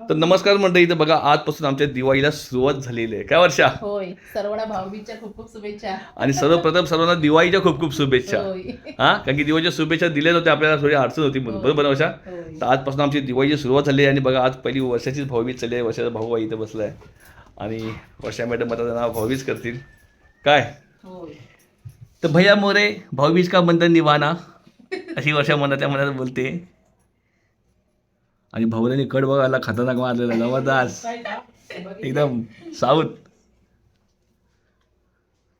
तर नमस्कार मंडळी इथं बघा आजपासून आमच्या दिवाळीला सुरुवात झालेली आहे. काय वर्षा? होय सर्वांना भाऊबीजच्या खूप खूप शुभेच्छा. आणि सर्वप्रथम सर्वांना दिवाळीच्या खूप खूप शुभेच्छा. हा? कारण की दिवाळीच्या शुभेच्छा दिल्या नव्हत्या आपल्याला थोडी अडचण होती म्हणून. बरोबर वर्षा? तर आजपासून आमची दिवाळीची सुरुवात झाली आहे आणि बघा आज पहिली वर्षाचीच भाऊबीज चालली आहे. वर्षाचा भाऊ इथं बसला आहे आणि वर्षा मॅडम आता त्यांना भाऊबीज करतील. काय? होय. तर भैया मोरे भाऊबीज का बंधन निभाना अशी वर्षा मनातल्या मनात बोलते. आणि भाऊरानी कड बघायला खतरनाक मारलेला जबरदस्त. एकदम साऊथ.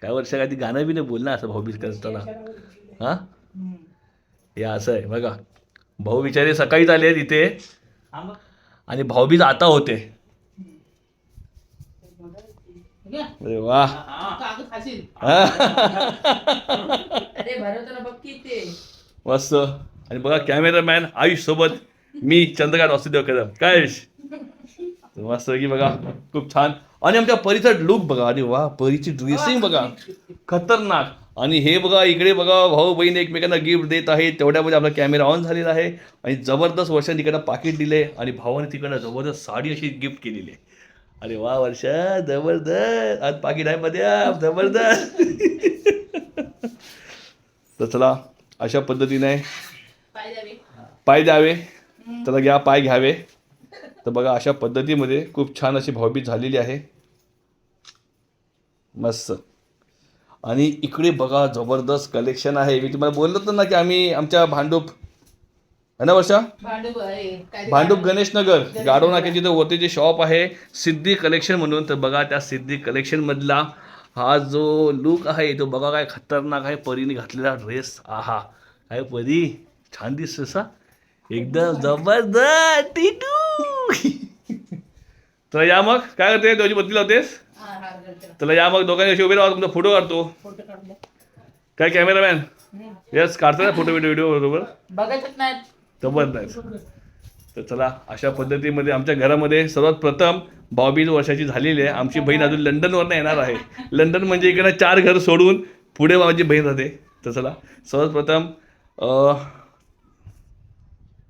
काय वर्ष काय ती गाणं बी नाही बोल ना असं भाऊबीज करताना. हा? हे असं आहे बघा. भाऊ बिचारे सकाळीच आले इथे. आणि भाऊबीज आता होते. अरे वा. हा. मस्त. आणि बघा कॅमेरामॅन आयुष सोबत मी चंद्रकांत वासुदेव कदम. काय मस्त की बघा. खूप छान. आणि आमच्या परीचा लुक बघा. अरे वा परीची ड्रेसिंग बघा. खतरनाक. आणि हे बघा इकडे बघा भाऊ बहीण एकमेकांना गिफ्ट देत आहे तेवढ्यामध्ये आपला कॅमेरा ऑन झालेला आहे. आणि जबरदस्त वर्षाने तिकडनं पाकिट दिले. आणि भावाने तिकडनं जबरदस्त साडी अशी गिफ्ट केलेली. आहे अरे वा वर्षा जबरदस्त. आज पाकिट आहे मध्ये जबरदस्त. तर चला अशा पद्धतीने पाय द्यावे. त्याला घ्या पाय घ्यावे. तर बघा अशा पद्धतीमध्ये खूप छान अशी भावबीज झालेली आहे. मस्त. आणि इकडे बघा जबरदस्त कलेक्शन आहे. मी तुम्हाला बोललो होतो ना की आम्ही आमच्या भांडूप है ना वर्षा? भांडूप? गणेश नगर गाडो नाक्याची जिथं वरती जे शॉप आहे सिद्धी कलेक्शन म्हणून. तर बघा त्या सिद्धी कलेक्शन मधला हा जो लुक आहे तो बघा काय खतरनाक आहे. परीने घातलेला ड्रेस आहा. काय परी? छान दिसतोस एकदम जबरदस्त टिटू. तर या मग? काय करते? तुझी बदली लावतेस. तर या मग दोघांनी अशी उभे राहा तुमचा फोटो काढतो. काय कॅमेरामॅन. येस काढता ना फोटो व्हिडिओ व्हिडिओ बरोबर? बघायचंच नाही. जबरदस्त तर चला अशा पद्धतीमध्ये आमच्या घरामध्ये सर्वात प्रथम भाऊबीज वर्षाची झालेली आहे. आमची बहीण अजून लंडनवरनं येणार आहे. लंडन म्हणजे इकडे चार घर सोडून पुढे माझी बहीण राहते. तर चला सर्वात प्रथम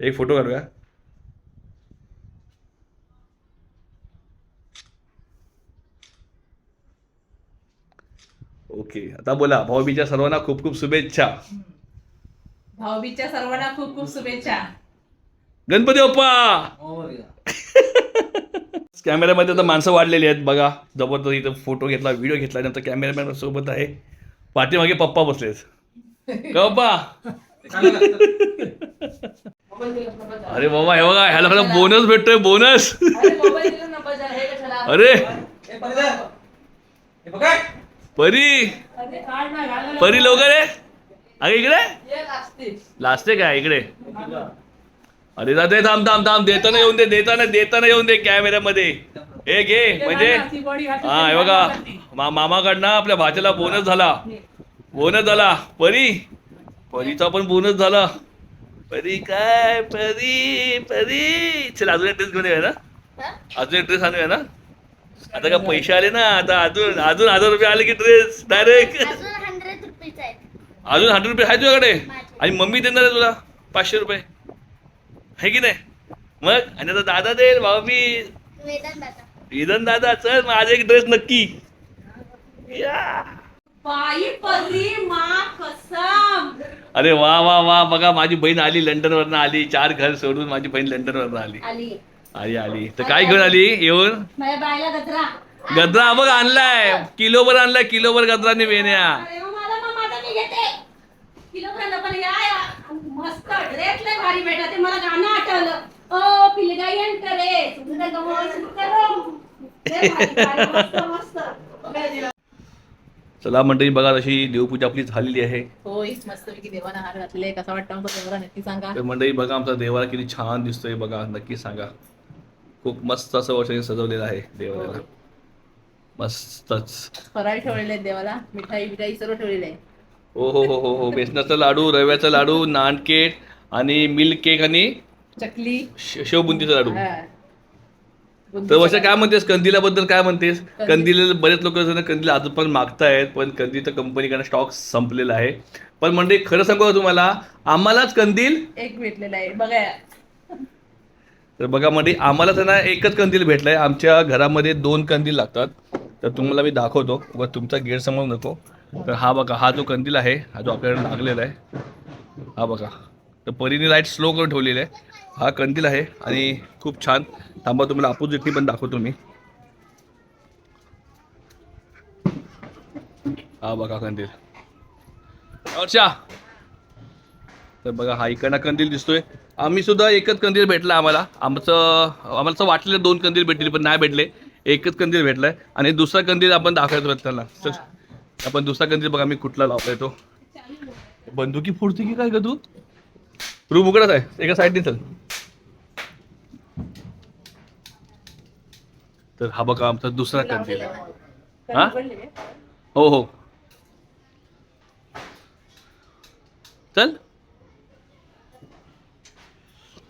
एक फोटो काढूया ओके आता बोला भाऊबीच्या सर्वांना खूप खूप शुभेच्छा. भाऊबीजच्या सर्वांना खूप खूप शुभेच्छा. गणपती बाप्पा! कॅमेऱ्यामध्ये तर माणसं वाढलेली आहेत बघा. जबरदस्त इथं फोटो घेतला व्हिडिओ घेतला नंतर कॅमेरामॅन सोबत आहे. पाठीमागे पप्पा बसलेत. का पप्पा? अरे बाबा हे बघा ह्याला खरं बोनस भेटतोय बोनस अरे. परी. परी लवकर आहे अरे इकडे. लास्टे काय इकडे. अरे दादा थांब थांब थांब. देताना येऊन दे देताना देताना येऊन दे कॅमेऱ्यामध्ये हे घे म्हणजे. हा हे बघा. मामाकडनं आपल्या भाच्याला बोनस झाला. बोनस झाला. परी. परीचा पण बोनस झाला. परी काय परी परी. चल अजून एक ड्रेस घेऊन येऊया ना? अजून एक ड्रेस आणूया ना? आता का पैसे आले ना आता अजून अजून हजार रुपये आले की ड्रेस डायरेक्ट अजून हंड्रेड रुपये आहे तुझ्याकडे? आणि मम्मी देणार आहे तुला पाचशे रुपये. आहे की नाही? मग आणि आता दादा देईल भाऊ मी. वेदन दादा. चल माझा एक ड्रेस नक्की. या. बाई परी मा कसम. अरे वा वा वा बघा माझी बहीण आली लंडनवरनं आली चार घर सोडून माझी बहीण लंडनवरनं आली. आली. आली आली. तर काय घेऊन आली? येऊन? माझ्या बायला गजरा. गजरा हा बघ आणलाय. किलोभर आणलाय किलोभर गजराने वेण्या. अरे वा, मला मग माझा मी घेते. किलोपर्यंत पण या या. मस्त ड्रेस लय भारी भेटा ते मला गाणं आठवलं. ओ पिलगाई रे सुंदर गमन सुंदरम. लय भारी, भारी, मस्त मस्त. लय दिलं. चला मंडळी बघा अशी देवपूजा आपली झालेली आहे. होय मस्तपैकी देवाना हार घातले कसा वाटतं आमचा देवाला नक्की सांगा. तर मंडळी बघा आमचा देवाला किती छान दिसतोय बघा. नक्की सांगा. खूप मस्त असं वर्षाने सजवलेलं आहे देवाला मस्तच. फराळ ठेवलेले देवाला. मिठाई सर्व ठेवलेले आहे हो हो हो हो हो. बेसनाचा लाडू रव्याचा लाडू नानकेट आणि मिल्क केक आणि चकली. शेवबुंदीचा लाडू. हा. तर वर्षा काय म्हणतेस? कंदिलाबद्दल काय म्हणतेस? कंदील बरेच लोक कंदील अजून पण मागतायत पण कंदीलच्या कंपनीकडे स्टॉक संपलेला आहे. पण म्हणजे खरं सांगू का तुम्हाला? आम्हालाच कंदील? एक भेटलेला आहे बघा. तर बघा मध्ये आम्हाला तर ना एकच कंदील भेटलाय. आमच्या घरामध्ये दोन कंदील लागतात. तर तुम्हाला मी दाखवतो. व तुमचा गैरसमज नको. तर हा बघा हा जो कंदील आहे हा जो आपल्याकडे लागलेला आहे हा बघा. तर परीने लाइट स्लो करून ठेवलेली आहे. हा कंदील आहे आणि खूप छान थांबा तुम्हाला अपोजिटली पण दाखवतो मी. हा बघा कंदील. वर्षा तर बघा हा इकडनं कंदील दिसतोय. आम्ही सुद्धा एकच कंदील भेटला आम्हाला. आमचं आम्हाला असं वाटलेलं दोन कंदील भेटले पण नाही भेटले. एकच कंदील भेटलाय. आणि दुसरा कंदील आपण दाखवतो त्याला आपण दुसरा कंदील बघा मी कुठला लावलाय तो. बंदुकी फोडते की काय ग तू? रूम उघडत आहे. एका साईडने चल. तर हा बघा आमचा दुसरा कंदील आहे. हा? हो हो. चल.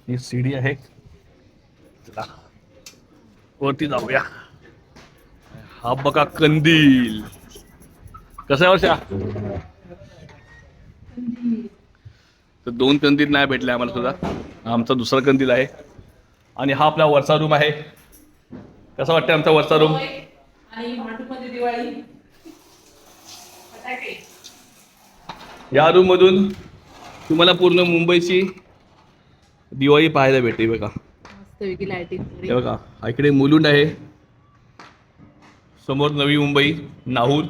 ही सीडी आहे. चला. वरती जाऊया. हा बघा कंदील. कसा आहे वर्षा? तर दोन कंदील नाही भेटले आम्हाला सुद्धा. आमचा दुसरा कंदील आहे. आणि हा आपला वरचा रूम आहे. कसा वाटतं आमचा वरचा रूम आणि भांडूपमध्ये दिवाळी. फटाके. या रूम मधून तुम्हाला पूर्ण मुंबईची दिवाळी पाहायला भेटते बघा. हे बघा इकडे मुलुंड आहे. समोर नवी मुंबई नाहूर.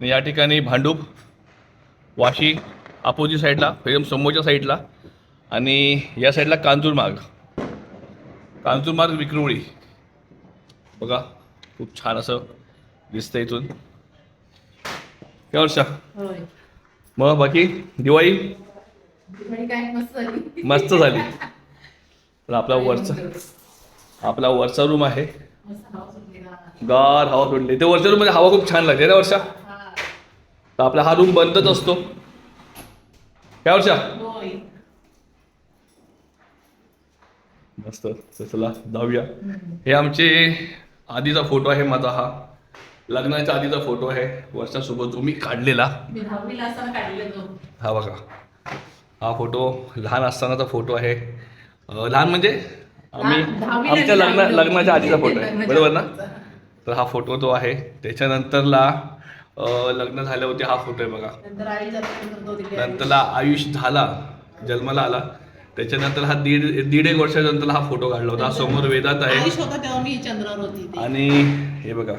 आणि या ठिकाणी भांडूप वाशी अपोजिट साईडला एकदम समोरच्या साईडला. आणि या साईडला कांजूरमार्ग कांजूरमार्ग विक्रोळी. बघा खूप छान असं दिसतं इथून. काय वर्षा? मग बाकी दिवाळी? मस्त झाली. तर आपला वरचा आपला वरचा रूम आहे. गार हवा सोडली ते वरच्या रूममध्ये हवा खूप छान लागते ना वर्षा. तर आपला हा रूम बंदच असतो. काय वर्षा? मस्त. चला जाऊया. हे आमचे आधीचा फोटो आहे माझा हा. लग्नाच्या आधीचा फोटो आहे. वर्षासोबत जो मी काढलेला. हा बघा. हा फोटो लहान असतानाचा फोटो आहे. लहान म्हणजे? आम्ही आमच्या लग्न लग्नाच्या आधीचा फोटो आहे. बरोबर ना. तर हा फोटो तो आहे त्याच्यानंतरला लग्न झाले होते हा फोटो आहे बघा. नंतरला आयुष झाला. जन्माला आला. त्याच्यानंतर हा दीड दीड एक वर्षानंतर हा फोटो काढला होता. समोर वेदात आहे. आयुष होता तेव्हा मी चंद्रावर होती ती. आणि हे बघा.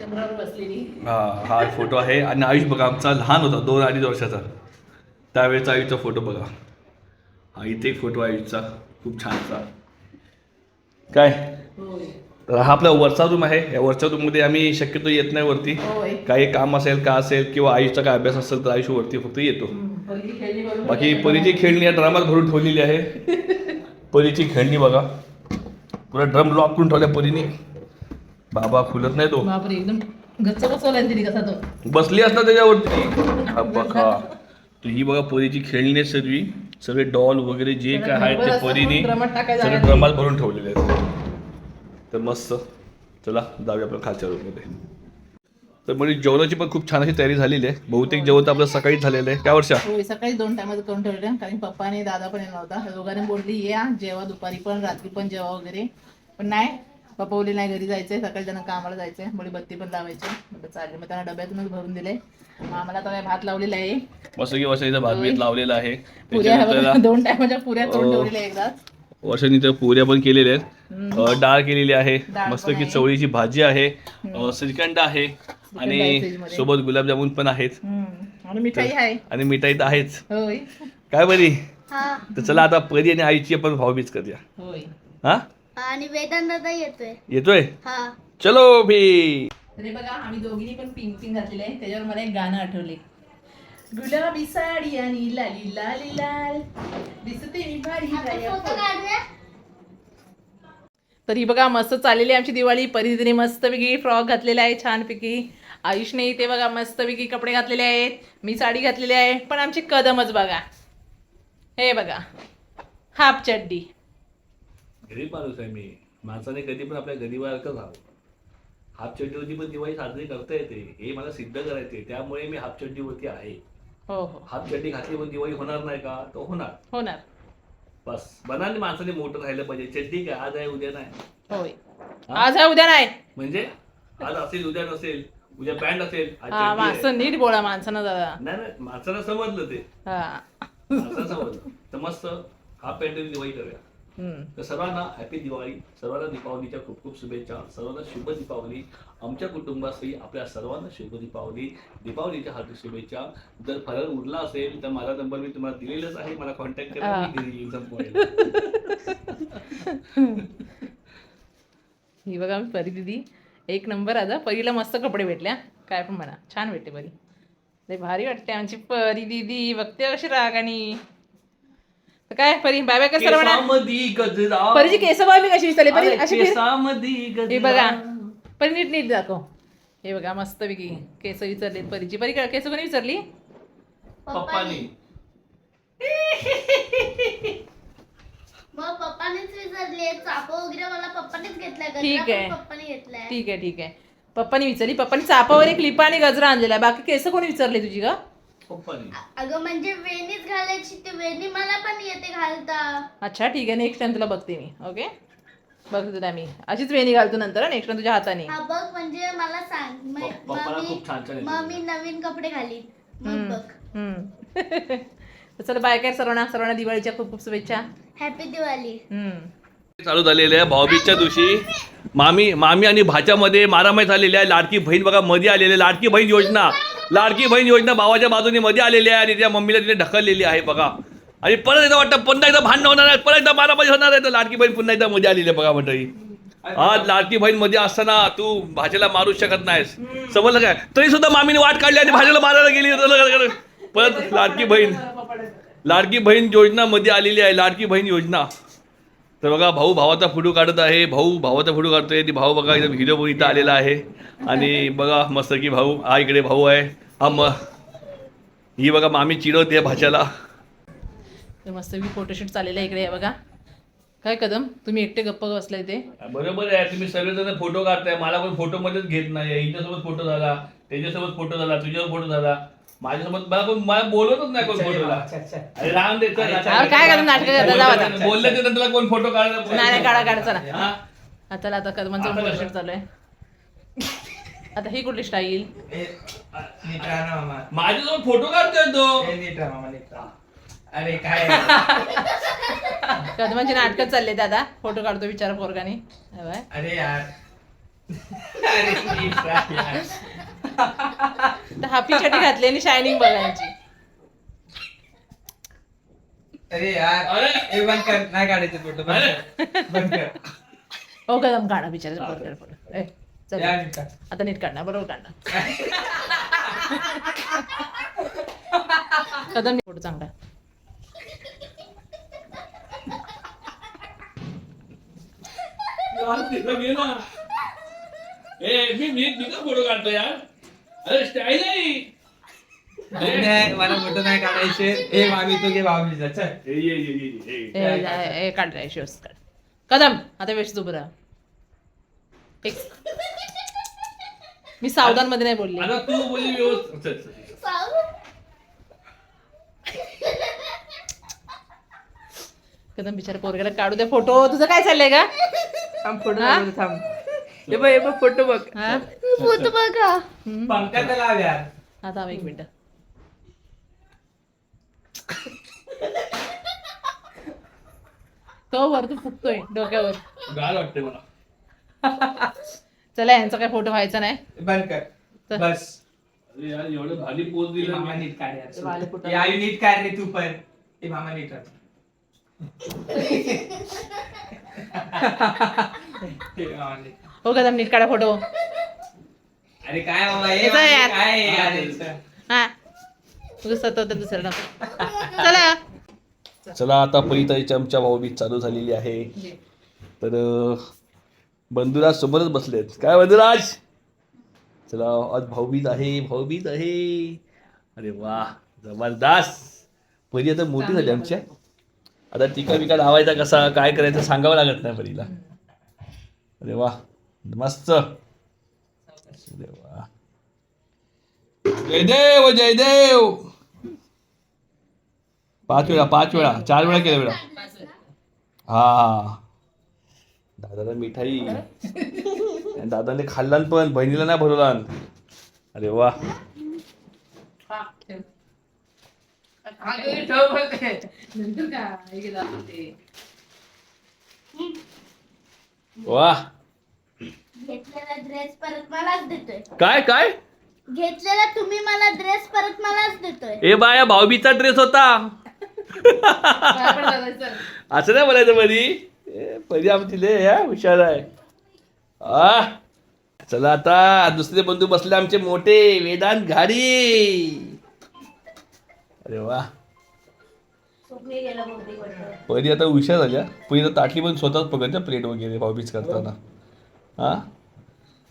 चंद्रावर बसलेली. हा हा फोटो आहे. आणि आयुष बघा आमचा लहान होता दोन अडीच वर्षाचा. त्यावेळेचा आयुषचा फोटो बघा. हा इथे एक फोटो आहे आयुषचा खूप छानसा काय? होय. तर हा आपला वरचा रूम आहे. या वरच्या रूममध्ये आम्ही शक्यतो येत नाही वरती. होय. काही काम असेल का असेल किंवा आयुषचा काय अभ्यास असेल तर आयुष वरती फक्त येतो. हम्म, बाकी परीची खेळणी या ड्रामात भरून ठेवलेली आहे. परीची खेळणी बघा. पुरा ड्रम लॉक करून ठेवल्या परीने. बाबा खुलत नाही तो. बापरे एकदम गच्च बसवलाय तिने कसा तो. बसली असतात त्याच्यावरती. हा बघा तर ही बघा परीची खेळणी आहे सर्वी सगळे डॉल वगैरे जे काय आहे ते परीने सगळे ड्रमात भरून ठेवलेले आहेत. तर मस्त. चला जाऊया आपल्या खालच्या रूममध्ये तर म्हणजे जेवणाची पण खूप छान अशी तयारी झालेली आहे. बहुतेक जेवण तर आपलं सकाळीच झालेलं आहे. काय वर्षा? होय सकाळी दोन टायमाचं करून ठेवलं कारण पप्पा आणि दादा पण येणार होता. दोघांनी बोलली या जेवा दुपारी पण रात्री पण जेवा वगैरे. पण नाही पप्पा बोलले नाही घरी जायचंय. सकाळी त्यांना कामाला जायचंय. बोली बत्ती पण लावायची. म्हटलं चालेल. मग त्यांना डब्यातूनच भरून दिले मग आम्हाला आता काय भात लावलेला आहे. मस्त की वर्षाचा भात बीत लावलेला आहे. पुऱ्या त्याच्यानंतर दोन टायमाच्या पुऱ्या करून हो. ठेवलेल्या एकदाच वर्षांनी तर पुऱ्या पण केलेल्या आहेत. अ, डाळ केलेली आहे. डाळ मस्त की आहे. चवळीची भाजी आहे. अ, श्रीखंड आहे. आणि. सोबत गुलाबजामुन पण आहेत. हम्म. आणि मिठाई आहे. आणि मिठाई तर आहेच. होय. काय बरी? हा. तर चला आता परी आणि आईची आपण भाऊबीज करूया. होय. हा? आणि वेदांत दादा येतोय. येतोय? हा. चलो भी. तरी बघा आम्ही दोघींनी पण पिंक पिंक घातलेले आहे त्याच्यावर मला एक गाणं आठवले गुलाबी साडी आणि लाली लाली लाल. दिसते मी भारी तर ही बघा मस्त चाललेली आहे आमची दिवाळी. परिधीने मस्तपैकी फ्रॉक घातलेला आहे छानपैकी. आयुषने इथे बघा मस्तपैकी कपडे घातलेले आहेत मी साडी घातलेली आहे पण आमचे कदमच बघा. हे बघा हाफ चड्डी. गरीब माणूस आहे मी. माणसाने कधी पण आपल्या गरीबासारखं राहावं हाफ चड्डीवरती पण दिवाळी साजरी करता येते. हे मला सिद्ध करायचे त्यामुळे मी हाफ चड्डीवरती आहे. हो हो. हाफ चड्डी घातली पण दिवाळी होणार नाही का? तो होणार. होणार. बस. बनाने माणसाने मोठं राहिलं पाहिजे. चड्डी काय? आज आहे उद्या नाही. होय. आज आहे उद्या नाही. म्हणजे? आज असेल उद्या नसेल. उद्या पॅन्ट असेल आज हा चड्डी आहे. माणसं नीट बोला माणसानं दादा नाही नाही माणसाला समजलं ते. हा. माणसाला समजलं. तर मस्त हा पॅन्ट दिवाळी करूया हम्म. तर सर्वांना हॅपी दिवाळी सर्वांना दीपावलीच्या खूप खूप शुभेच्छा सर्वांना शुभ दीपावली. आमच्या कुटुंबासही आपल्या सर्वांना शुभ दीपावली दीपावलीच्या हार्दिक शुभेच्छा. जर फराळ उरला असेल तर माझा नंबर मी तुम्हाला दिलेलाच आहे. मला कॉन्टॅक्ट करा मी घरी येईन संपवायला. ही बघा मी परी दिदी एक नंबर आता. परीला मस्त कपडे भेटल्या. काय पण म्हणा. छान भेटते परी. लय भारी वाटते आमची परी दिदी. बघते कशी रागानी. तर काय परी? बाय बाय गजरा परीची केस बघा मी कशी विचारली परी अशी हे बघा. परी नीट नीट दाखव. हे बघा मस्त पैकी केस विचारलीत परीची. परी का- केस कोणी विचारली पप्पानी. मग पप्पानेच विचारले चाप वगैरे मला पप्पानेच घेतलाय. गजरा ठीक पण आहे. पप्पाने घेतलाय. ठीक आहे ठीक आहे. पप्पानी विचारली पप्पानी चापावर एक लिपा आणि गजरा आणलेला आहे बाकी केस कोणी विचारली तुझी का पप्पानी. अगं म्हणजे वेणीच घालायची ते वेणी मला पण येते घालता. अच्छा ठीक आहे. नेक्स्ट टाइम तुला बघते मी. ओके बघते तुला मी. अशीच वेणी घालतो नंतर नेक्स्ट टाइम तुझ्या हाताने. हा बघ म्हणजे मला सांग. मग पप- पप्पाला मग मी- खूप छान छान येतं. मग मी नवीन कपडे घालीन. मग. बघ. हम्म. तर चला बाय काय सर्वांना? सर्वांना दिवाळीच्या खूप खूप शुभेच्छा. हॅपी दिवाळी हम्म. चालू झालेले आहे भाऊबीजच्या दिवशी. मामी मामी आणि भाच्यामध्ये मारामारी झालेली आहे. लाडकी बहीण बघा मध्ये आलेली आहे. लाडकी बहीण योजना. लाडकी बहीण योजना भावाच्या बाजूने मध्ये आलेली आहे आणि त्या मम्मीला तिने ढकललेली आहे बघा. आणि परत एकदा वाटतं पुन्हा एकदा भांडण होणार आहे परत एकदा मारामारी होणार आहे तर लाडकी बहीण पुन्हा एकदा मध्ये आलेली आहे बघा मंडळी. आज लाडकी बहीणमध्ये असताना तू भाषेला मारू शकत नाहीस. समजलं काय? तरी सुद्धा मामीने वाट काढली आणि भाषेला मारायला गेली. परत लाडकी बहीण. लाडकी बहीण योजना मध्ये आलेली आहे लाडकी बहीण योजना. तर बघा भाऊ भावाचा फोटो काढत आहे भाऊ भावाचा फोटो काढतोय ती भाऊ बघा इथं हिरो इथं आलेला आहे. आणि बघा मस्त की भाऊ हा इकडे भाऊ आहे हा म ही बघा मामी चिडवते भाच्याला. मस्त मी फोटोशूट चाललेलं आहे इकडे बघा. काय कदम? तुम्ही एकटे गप्प बसलाय इथे बरोबर आहे तुम्ही सगळेजण फोटो काढताय मला पण फोटो मध्येच घेत नाही हिच्यासोबत फोटो झाला त्याच्यासोबत फोटो झाला तुझ्यासोबत फोटो झाला. माझ्यासोबत मला कोण मला बोलतच नाही कोण फोटोला. अरे राम दे चल. अरे काय करतो नाटकं करता जाऊ आता. बोललं ते तुला कोण फोटो नाही नाही काढा काढा चला. हा? आता आता कदमांचा आता फोटोशूट कसं? चालू आहे. आता ही कुठली स्टाईल माझ्यासोबत फोटो काढतोय तो. अरे काय? कदमांची नाटकं चालले दादा फोटो काढतो बिचारा पोरगाने. बाय. अरे यार. अरे नीट राहा यार. हाफी चटी घातली आणि शायनिंग बघायची. अरे यार अरे. ए बंद कर नाही काढायचे फोटो बंद कर बंद कर. हो कदम काढा बिचारा फोटो ए चल. या नीट काढ. आता नीट काढणार बरोबर काढणार. कदम फोटो चांगला यार तिथं ना ए मी मी तिथं फोटो काढतो यार? अरे स्टाईल नाही, मला फोटो नाही काढायचे. तू घे चल. काढ कदम आता वेस्ट उभं राहा. एक. मी सावधानमध्ये नाही बोलली. आता तू बोलली व्यवस्थित. चल, चल, चल. कदम बिचारा पोरग्याला काढू दे. फोटो तुझं काय चाललंय का थांब फोटो हा? थांब. हे बघ हे बघ फोटो बघ. हा? फोटो बघा. हम्म. पंख्यात लाव यार आता एक मिनिट. तो वर तू फुकतोय डोक्यावर. गार वाटते मला. चला यांचा काय फोटो व्हायचा नाही. बंद कर. बस. अरे यार एवढं भारी पोच ए, दिला मामा मी. नीट काढ ते वाले. यार नीट काढ रे तू पण. ए मामा नीट काढ. ए, मामा नीट. हो कदम नीट काढा फोटो. अरे काय हे यार. काय आहे यार? याचं? हा दुसरं नको. चला. चला आता पहिताईच्या आमच्या भाऊबीज चालू झालेली आहे. तर बंधुराज समोरच बसलेत. काय बंधुराज? चला आज भाऊबीज आहे भाऊबीज आहे. अरे वा जबरदस्त. पहिली आता मोठी झाली आमच्या आता टिका बिका लावायचा कसा काय करायचं सांगावं लागत नाही पहिलीला अरे वा मस्त. अरे वा जयदेव जयदेव. पाच वेळा पाच वेळा. चार वेळा केल्या वेळा हा. दादाला मिठाई. दादाने खाल्ला पण बहिणीला नाही भरवला अरे वा. वा. घेतलेला ड्रेस परत मलाच देतोय. काय काय? घेतलेला तुम्ही मला ड्रेस परत मलाच देतोय. ए बाया भाऊबीचा ड्रेस होता. असं नाही बोलायचं परी ए, परी आमची लय हा हुशार आहे. आ चला आता दुसरे बंधू बसले आमचे मोठे वेदांत घाडी अरे वा. परी आता हुशार झाल्या. तर ताटली पण स्वतःच पकडच्या प्लेट वगैरे भाऊबीज करताना. हा?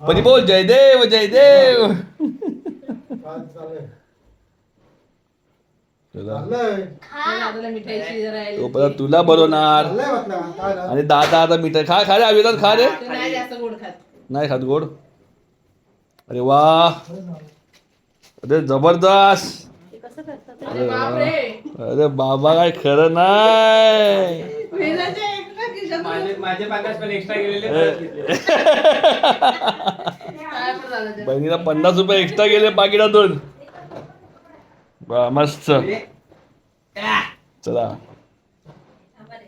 परी बोल जयदेव जयदेव. चला. खा तो परत तुला बनवणार आणि दादा आता मिठाई खा खा रे अभिदान खा रे. नाही खात गोड. अरे वा. अरे जबरदस्त. अरे अरे बाबा काय खरं नाही. माझे माझे पन्नास पण एक्स्ट्रा गेलेले परत घेतले. काय पण झालं ते. बहिणीला पन्नास रुपये एक्स्ट्रा गेले पाकिटातून वा मस्त चला थांबा रे.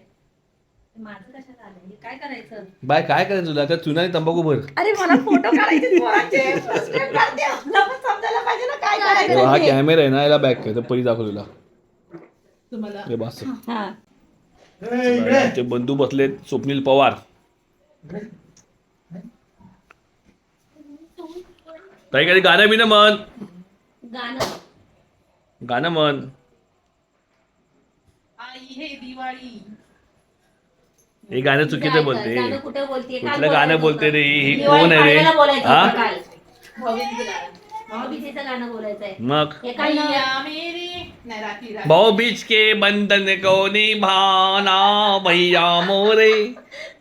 माझं कशाला आलं हे काय करायचं बाय काय करायचं तुला का चुना तंबाखू भर अरे मला फोटो काढायचे पोरांचे. Frame काढते. मला पण समजायला पाहिजे ना काय तेव्हा करायचं हा ते. कॅमेरा आहे ना याला बॅक कर परी दाखव तुला तुम्हाला हे बस हा. ते बंधू बसलेत स्वप्नील पवार. ताई कधी गाणं बिणं म्हण. गाणं. म्हण. आई हे दिवाळी. हे गाणं चुकीचं बोलते. गाणं कुठे बोलते? काल कुठलं गाणं बोलते रे. ही कोण आहे रे? हा. भाऊबीजेचं गाणं. मग? हे नाही राखी राखी. भाऊ बीच के बंधन को निभाना भैया मोरे?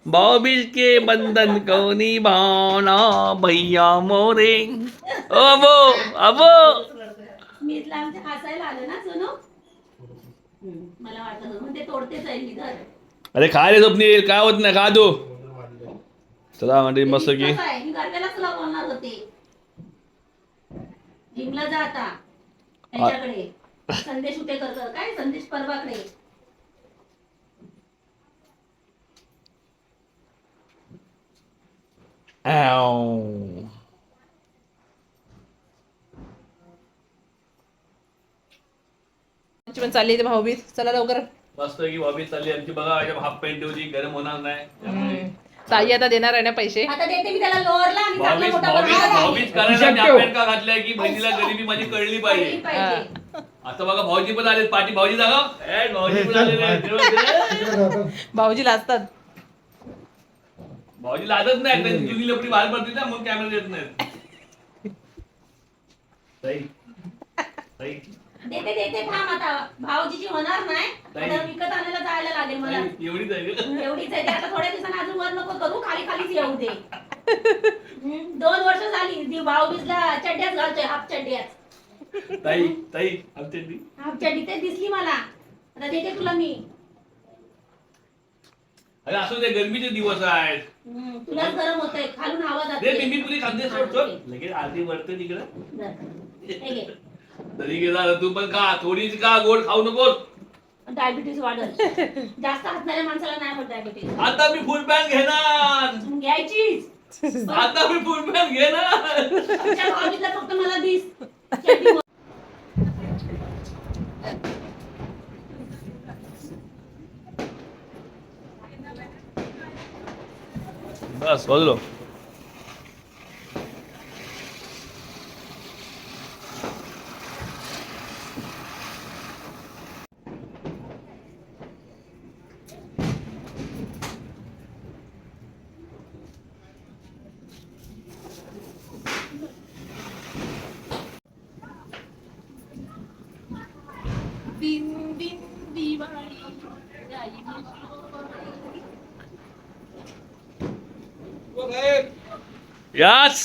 भाऊ बीच के बंधन को निभाना भैया मोरे? ओ अबो अबो! मीतला आमच्या हसायला आलं ना सोनू? हम्म, मला वाटत होतं. मग ते तोडतेच आहे मी घर अरे काय रे स्वप्नील. काय होत नाही का तू. चला म्हणजे मस्त की. कसं आहे, मी गरब्यालाच तुला बोलणार होते. जिमला जा आता. त्यांच्याकडे. संदेश उठे करत काय? संदेश परवाकडे. Ow. पण चालली ते भाऊबीज. चला लवकर. मस्त की भाभी चालली आमची बघा हाफ पॅन्ट होती गरम होणार नाही. त्यामुळे ताई आता देणार आहे ना पैसे? आता देते मी त्याला लोअरला आणि चांगला भाऊबीज मोठा भाऊबीज बनवायला भाऊबीज करायला मी half pant का घातलाय की बहिणीला गरिबी माझी कळली पाहिजे. पाहिजे. आता बघा भाऊजी पण आले पाठी भाऊजी जागा. ए, भाऊजी पण. भाऊजी लाजतात. भाऊजी लाजत नाही त्यांची जुनी लपडी बाहेर पडते ना मग कॅमेरा देत नाही ताई. ताई. देते देते. थांब आता. भाऊजीची होणार नाही. आता विकत आणायला जायला लागेल मला. ताई, एवढीच आहे का? एवढीच आहे. ते आता थोड्या दिवसांनी अजून वर नको करू. खाली खालीच येऊ दे. हम्म, दोन वर्ष झाली. ती भाऊबीजला चड्ड्याच घालतोय हाफ चड्ड्याच. ताई ताई आमच्या ती. हाफ चड्डी ते दिसली मला. आता देते तुला मी. अरे असू दे गरमीचे दिवस आहेत. हम्म, तुलाच गरम होतंय. खालून हवा दे जाते मी पुरी खांदे सोडतो. लगेच आरती वरते तिकडं हे घे. तरी गेला तू पण खा थोडीच का गोड खाऊ नकोस डायबिटीस वाढल. जास्त हसणाऱ्या माणसाला नाही होत डायबिटीस. आता मी फुल पॅन्ट घेणार. घ्यायचीच. आता मी फुल पॅन्ट घेणार. आमच्या फक्त मला दिस. चड्डी बस बोललो दिन दिन दिवाळी यस